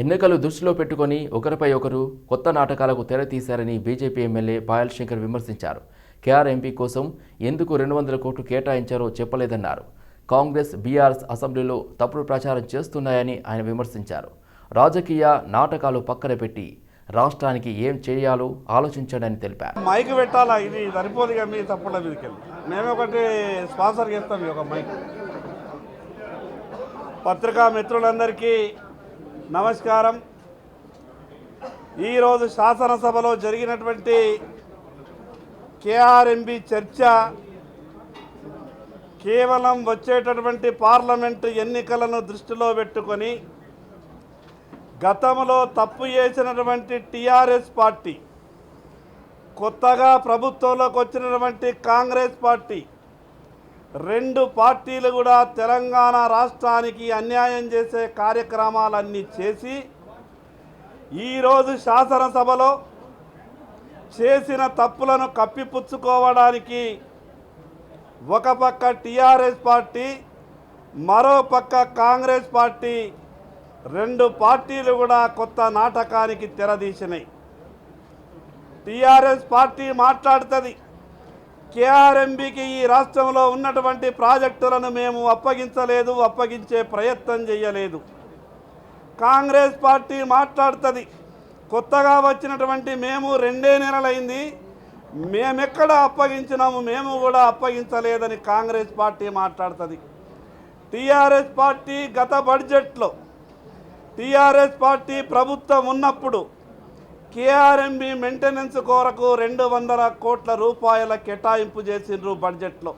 ఎన్నికలు దృష్టిలో పెట్టుకొని ఒకరిపై ఒకరు కొత్త నాటకాలకు తెర తీశారని బీజేపీ ఎమ్మెల్యే పాయల్ శంకర్ విమర్శించారు. కేఆర్ ఎంపీ కోసం ఎందుకు రెండు వందల కోట్లు కేటాయించారో చెప్పలేదన్నారు. కాంగ్రెస్ బీఆర్ఎస్ అసెంబ్లీలో తప్పుడు ప్రచారం చేస్తున్నాయని ఆయన విమర్శించారు. రాజకీయ నాటకాలు పక్కన పెట్టి రాష్ట్రానికి ఏం చేయాలో ఆలోచించడని తెలిపారు. మైక్ పెట్టాలా? ఇది సరిపోదు మీ తప్పుల మీదకి మేము ఒకటి స్పాన్సర్ చేస్తాం ఒక మైక్. పత్రికా మిత్రులందరికీ నమస్కారం. ఈరోజు శాసనసభలో జరిగినటువంటి కేఆర్ఎంబి చర్చ కేవలం వచ్చేటటువంటి పార్లమెంటు ఎన్నికలను దృష్టిలో పెట్టుకొని గతంలో తప్పు చేసినటువంటి టీఆర్ఎస్ పార్టీ కొత్తగా ప్రభుత్వంలోకి వచ్చినటువంటి కాంగ్రెస్ పార్టీ రెండు పార్టీలు కూడా తెలంగాణ రాష్ట్రానికి అన్యాయం చేసే కార్యక్రమాలన్నీ చేసి ఈరోజు శాసనసభలో చేసిన తప్పులను కప్పిపుచ్చుకోవడానికి ఒక పక్క టీఆర్ఎస్ పార్టీ మరో పక్క కాంగ్రెస్ పార్టీ రెండు పార్టీలు కూడా కొత్త నాటకానికి తెరదీసినాయి. టీఆర్ఎస్ పార్టీ మాట్లాడుతుంది. కేఆర్ఎంబికి ఈ రాష్ట్రంలో ఉన్నటువంటి ప్రాజెక్టులను మేము అప్పగించలేదు అప్పగించే ప్రయత్నం చేయలేదు. కాంగ్రెస్ పార్టీ మాట్లాడుతుంది కొత్తగా వచ్చినటువంటి మేము రెండే నెలలైంది మేమెక్కడ అప్పగించినాము మేము కూడా అప్పగించలేదని కాంగ్రెస్ పార్టీ మాట్లాడుతుంది. టీఆర్ఎస్ పార్టీ గత బడ్జెట్లో టీఆర్ఎస్ పార్టీ ప్రభుత్వం ఉన్నప్పుడు కేఆర్ఎంబి మెయింటెనెన్స్ కొరకు రెండు వందల కోట్ల రూపాయల కేటాయింపు చేసిండ్రు బడ్జెట్లో.